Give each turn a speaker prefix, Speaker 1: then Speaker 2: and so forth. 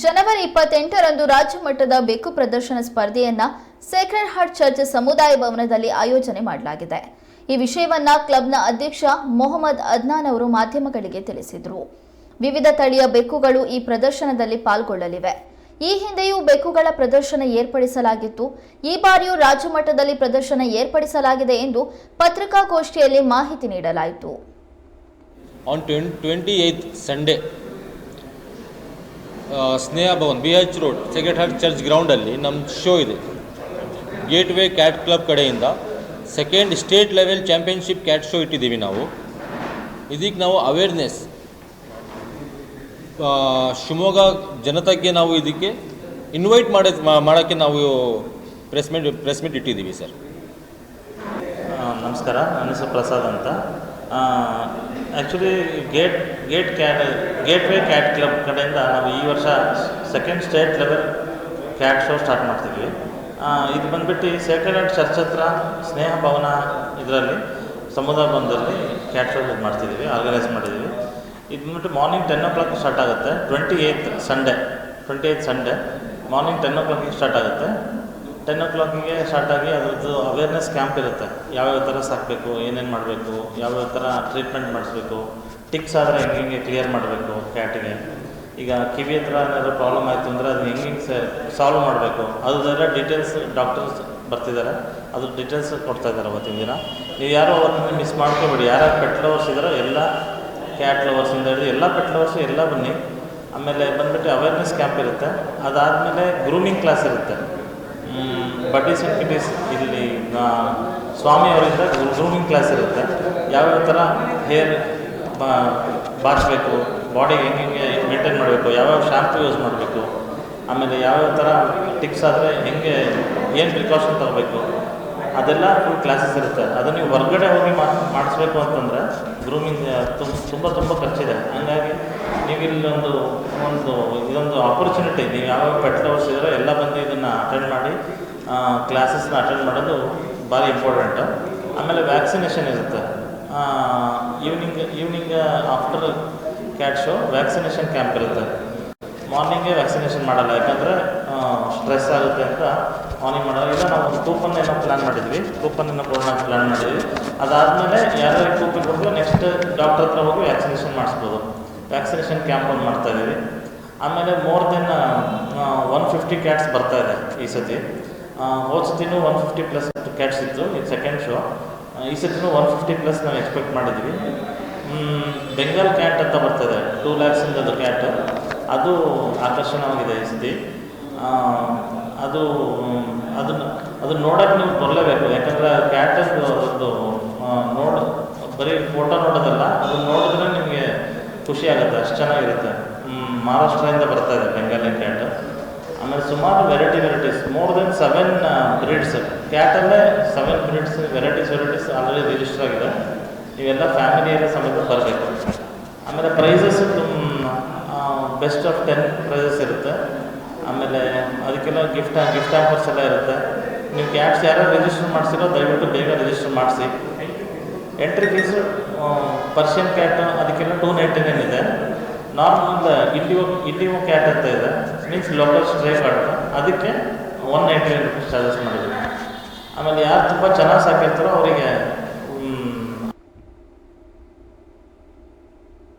Speaker 1: ಜನವರಿ ಇಪ್ಪತ್ತೆಂಟರಂದು ರಾಜ್ಯ ಮಟ್ಟದ ಬೆಕ್ಕು ಪ್ರದರ್ಶನ ಸ್ಪರ್ಧೆಯನ್ನ ಸೇಕ್ರೆಡ್ ಹಾರ್ಟ್ ಚರ್ಚ್ ಸಮುದಾಯ ಭವನದಲ್ಲಿ ಆಯೋಜನೆ ಮಾಡಲಾಗಿದೆ. ಈ ವಿಷಯವನ್ನ ಕ್ಲಬ್ನ ಅಧ್ಯಕ್ಷ ಮೊಹಮ್ಮದ್ ಅದ್ನಾನ್ ಅವರು ಮಾಧ್ಯಮಗಳಿಗೆ ತಿಳಿಸಿದರು. ವಿವಿಧ ತಳಿಯ ಬೆಕ್ಕುಗಳು ಈ ಪ್ರದರ್ಶನದಲ್ಲಿ ಪಾಲ್ಗೊಳ್ಳಲಿವೆ. ಈ ಹಿಂದೆಯೂ ಬೆಕ್ಕುಗಳ ಪ್ರದರ್ಶನ ಏರ್ಪಡಿಸಲಾಗಿತ್ತು. ಈ ಬಾರಿಯೂ ರಾಜ್ಯ ಮಟ್ಟದಲ್ಲಿ ಪ್ರದರ್ಶನ ಏರ್ಪಡಿಸಲಾಗಿದೆ ಎಂದು ಪತ್ರಿಕಾಗೋಷ್ಠಿಯಲ್ಲಿ ಮಾಹಿತಿ ನೀಡಲಾಯಿತು.
Speaker 2: On 28th Sunday Sneha Bhavan B H road sacred heart church ಗ್ರೌಂಡಲ್ಲಿ ನಮ್ಮ ಶೋ ಇದೆ. ಗೇಟ್ ವೇ ಕ್ಯಾಟ್ ಕ್ಲಬ್ ಕಡೆಯಿಂದ second state level championship cat show ಇಟ್ಟಿದ್ದೀವಿ ನಾವು. ಇದಕ್ಕೆ ನಾವು ಅವೇರ್ನೆಸ್ ಶಿವಮೊಗ್ಗ ಜನತೆಗೆ ನಾವು ಇದಕ್ಕೆ ಇನ್ವೈಟ್ ಮಾಡಿ ಮಾಡೋಕ್ಕೆ ನಾವು ಪ್ರೆಸ್ ಮೀಟ್ ಪ್ರೆಸ್ ಮೀಟ್ ಇಟ್ಟಿದ್ದೀವಿ ಸರ್
Speaker 3: ನಮಸ್ಕಾರ, ನನ್ನ ಹೆಸರು ಪ್ರಸಾದ್ ಅಂತ. Actually gate gate cat gateway cat club ಕಡೆಯಿಂದ ನಾವು ಈ ವರ್ಷ second state level cat show start ಮಾಡ್ತಿದ್ವಿ ಇದು ಬಂದ್ಬಿಟ್ಟು ಸೆಕೆಂಡ್ ಹ್ಯಾಂಡ್ ಚರ್ಚ್ ಹತ್ರ ಸ್ನೇಹ ಭವನ ಇದರಲ್ಲಿ, ಸಮುದಾಯ ಭವನದಲ್ಲಿ ಕ್ಯಾಟ್ ಶೋ ಇದು ಮಾಡ್ತಿದ್ದೀವಿ ಆರ್ಗನೈಸ್ ಮಾಡಿದ್ದೀವಿ. ಇದು ಬಂದ್ಬಿಟ್ಟು morning ten o'clock start ಆಗುತ್ತೆ. Twenty eight Sunday twenty eight Sunday morning ten ಓ ಕ್ಲಾಕಿಗೆ ಸ್ಟಾರ್ಟ್ ಆಗುತ್ತೆ. ಟೆನ್ ಓ ಕ್ಲಾಕಿಗೆ ಸ್ಟಾರ್ಟಾಗಿ ಅದ್ರದ್ದು ಅವೇರ್ನೆಸ್ ಕ್ಯಾಂಪ್ ಇರುತ್ತೆ. ಯಾವ್ಯಾವ ಥರ ಸಾಕಬೇಕು, ಏನೇನು ಮಾಡಬೇಕು, ಯಾವ್ಯಾವ ಥರ ಟ್ರೀಟ್ಮೆಂಟ್ ಮಾಡಿಸ್ಬೇಕು ಟಿಕ್ಸ್ ಆದರೆ ಹೆಂಗೆ ಹೆಂಗೆ ಕ್ಲಿಯರ್ ಮಾಡಬೇಕು ಕ್ಯಾಟಿಗೆ ಈಗ ಕಿವಿ ಹತ್ರ ಏನಾದರೂ ಪ್ರಾಬ್ಲಮ್ ಆಯಿತು ಅಂದರೆ ಅದನ್ನ ಹೆಂಗೆ ಹೆಂಗೆ ಸಾಲ್ವ್ ಮಾಡಬೇಕು. ಅದರ ಡೀಟೇಲ್ಸ್ ಡಾಕ್ಟರ್ಸ್ ಬರ್ತಿದ್ದಾರೆ ಅದ್ರ ಡೀಟೇಲ್ಸ್ ಕೊಡ್ತಾ ಇದ್ದಾರೆ ಅವತ್ತಿನ ದಿನ. ನೀವು ಯಾರೋ ಅವ್ರನ್ನ ಮಿಸ್ ಮಾಡ್ಕೋಬೇಡಿ. ಯಾರು ಪೆಟ್ ಲವರ್ಸ್ ಇದ್ದಾರೋ ಎಲ್ಲ ಕ್ಯಾಟ್ ಲವರ್ಸಿಂದ ಹಿಡಿದು ಎಲ್ಲ ಪೆಟ್ ಲವರ್ಸು ಎಲ್ಲ ಬನ್ನಿ. ಆಮೇಲೆ ಬಂದ್ಬಿಟ್ಟು ಅವೇರ್ನೆಸ್ ಕ್ಯಾಂಪ್ ಇರುತ್ತೆ. ಅದಾದಮೇಲೆ ಗ್ರೂಮಿಂಗ್ ಕ್ಲಾಸ್ ಇರುತ್ತೆ. ಬಡ್ಡೀಸ್ ಆ್ಯಂಡ್ ಇಲ್ಲಿ ಸ್ವಾಮಿ ಅವರಿಂದ ಗ್ರೂಮಿಂಗ್ ಕ್ಲಾಸ್ ಇರುತ್ತೆ. ಯಾವ್ಯಾವ ಥರ ಹೇರ್ ಬಾರಿಸ್ಬೇಕು ಬಾಡಿಗೆ ಹೆಂಗೆ ಹೆಂಗೆ ಮೇಂಟೈನ್ ಮಾಡಬೇಕು, ಯಾವ್ಯಾವ ಶ್ಯಾಂಪು ಯೂಸ್ ಮಾಡಬೇಕು, ಆಮೇಲೆ ಯಾವ್ಯಾವ ಥರ ಟಿಪ್ಸ್ ಆದರೆ ಹೆಂಗೆ, ಏನು ಪ್ರಿಕಾಷನ್ ತಗೋಬೇಕು ಅದೆಲ್ಲ ಫುಲ್ ಕ್ಲಾಸಸ್ ಇರುತ್ತೆ. ಅದನ್ನು ನೀವು ಹೊರಗಡೆ ಹೋಗಿ ಮಾಡಿಸ್ಬೇಕು ಅಂತಂದರೆ ಗ್ರೂಮಿಂಗ್ ತುಂಬ ತುಂಬ ತುಂಬ ಖರ್ಚಿದೆ. ಹಂಗಾಗಿ ನೀವು ಇಲ್ಲೊಂದು ಒಂದು, ಇದೊಂದು ಆಪರ್ಚುನಿಟಿ ನೀವು ಯಾವಾಗ ಪೆಟ್ ಲವರ್ಸ್ ಇದ್ದರೆ ಎಲ್ಲ ಬಂದು ಇದನ್ನು ಅಟೆಂಡ್ ಮಾಡಿ ಕ್ಲಾಸಸ್ನ ಅಟೆಂಡ್ ಮಾಡೋದು ಭಾರಿ ಇಂಪಾರ್ಟೆಂಟು ಆಮೇಲೆ ವ್ಯಾಕ್ಸಿನೇಷನ್ ಇರುತ್ತೆ. Evening evening after cat show vaccination camp ಇರುತ್ತೆ. ಮಾರ್ನಿಂಗೇ ವ್ಯಾಕ್ಸಿನೇಷನ್ ಮಾಡಲ್ಲ. ಯಾಕಂದರೆ ಸ್ಟ್ರೆಸ್ ಆಗುತ್ತೆ ಅಂತ ಮಾರ್ನಿಂಗ್ ಮಾಡೋದು ಇಲ್ಲ ನಾವು ಒಂದು ಕೂಪನ್ ಏನೋ ಪ್ಲ್ಯಾನ್ ಮಾಡಿದ್ವಿ. ಕೂಪನ್ ಏನೋ ಕೊಡೋಣ ಪ್ಲ್ಯಾನ್ ಮಾಡಿದ್ವಿ. ಅದಾದಮೇಲೆ ಯಾರು ಕೂಪನ್ ಕೊಟ್ಟು ನೆಕ್ಸ್ಟ್ ಡಾಕ್ಟರ್ ಹತ್ರ ಹೋಗಿ ವ್ಯಾಕ್ಸಿನೇಷನ್ ಮಾಡಿಸ್ಬೋದು. ವ್ಯಾಕ್ಸಿನೇಷನ್ ಕ್ಯಾಂಪ್ ಒಂದು ಮಾಡ್ತಾ ಇದ್ದೀವಿ. ಆಮೇಲೆ more then one fifty cats ಬರ್ತಾ ಇದೆ ಈ ಸತಿ. ಹೋದ ಸತಿನೂ ಒನ್ ಫಿಫ್ಟಿ ಪ್ಲಸ್ ಕ್ಯಾಟ್ಸ್ ಇತ್ತು. ಇದು ಸೆಕೆಂಡ್ ಶೋ ಈ ಸತಿನೂ ಒನ್ ಫಿಫ್ಟಿ ಪ್ಲಸ್ ನಾವು ಎಕ್ಸ್ಪೆಕ್ಟ್ ಮಾಡಿದ್ವಿ. ಬೆಂಗಾಲ್ ಕ್ಯಾಟ್ ಅಂತ ಬರ್ತದೆ ಟೂ ಲ್ಯಾಕ್ಸಿಂದದು ಕ್ಯಾಟ್ ಅದು ಆಕರ್ಷಣವಾಗಿದೆ ಈ ಸತಿ. ಅದು, ಅದನ್ನು, ಅದನ್ನ ನೋಡೋಕೆ ನೀವು ಬರಲೇಬೇಕು. ಯಾಕಂದರೆ ಕ್ಯಾಟಸ್ ಒಂದು ನೋಡ, ಬರೀ ಫೋಟೋ ನೋಡೋದಲ್ಲ ಅದನ್ನ ನೋಡಿದ್ರೆ ನಿಮಗೆ ಖುಷಿ ಆಗುತ್ತೆ, ಅಷ್ಟು ಚೆನ್ನಾಗಿರುತ್ತೆ. ಮಹಾರಾಷ್ಟ್ರದಿಂದ ಬರ್ತಾ ಇದೆ ಬೆಂಗಾಲಿ ಕ್ಯಾಟ್. ಆಮೇಲೆ ಸುಮಾರು variety varieties more then seven breeds ಕ್ಯಾಟಲ್ಲೇ seven breeds varieties varieties already register ಆಗಿದೆ. ನೀವೆಲ್ಲ ಫ್ಯಾಮಿಲಿಯಲ್ಲೇ ಸಮೇತ ಬರಬೇಕು. ಆಮೇಲೆ prizes best of ten prizes ಇರುತ್ತೆ. ಆಮೇಲೆ ಅದಕ್ಕೆಲ್ಲ ಗಿಫ್ಟ್ ಗಿಫ್ಟ್ ಆಫರ್ಸ್ ಎಲ್ಲ ಇರುತ್ತೆ. ನೀವು ಕ್ಯಾಬ್ಸ್ ಯಾರು ರಿಜಿಸ್ಟರ್ ಮಾಡಿಸಿರೋ, ದಯವಿಟ್ಟು ಬೇಗ ರಿಜಿಸ್ಟರ್ ಮಾಡಿಸಿ. ಎಂಟ್ರಿ ಫೀಸು ಪರ್ಷಿಯನ್ ಕ್ಯಾಟ್ ಅದಕ್ಕೆಲ್ಲ ಟೂ ನೈಂಟಿ ನೈನ್ ಇದೆ. ನಾರ್ಮಲ್ ಇಂಡಿಯೋ ಇಂಡಿಯೋ ಕ್ಯಾಟ್ ಅಂತ ಇದೆ. ಮೀನ್ಸ್ ಲೋಕಲ್ ಸ್ಟ್ರೇ ಕಾರ್ಡ್ ಅದಕ್ಕೆ one ninety nine rupees charges ಮಾಡಿದ್ವಿ ಆಮೇಲೆ ಯಾರು ತುಂಬ ಚೆನ್ನಾಗಿ ಸಾಕಿರ್ತಾರೋ ಅವರಿಗೆ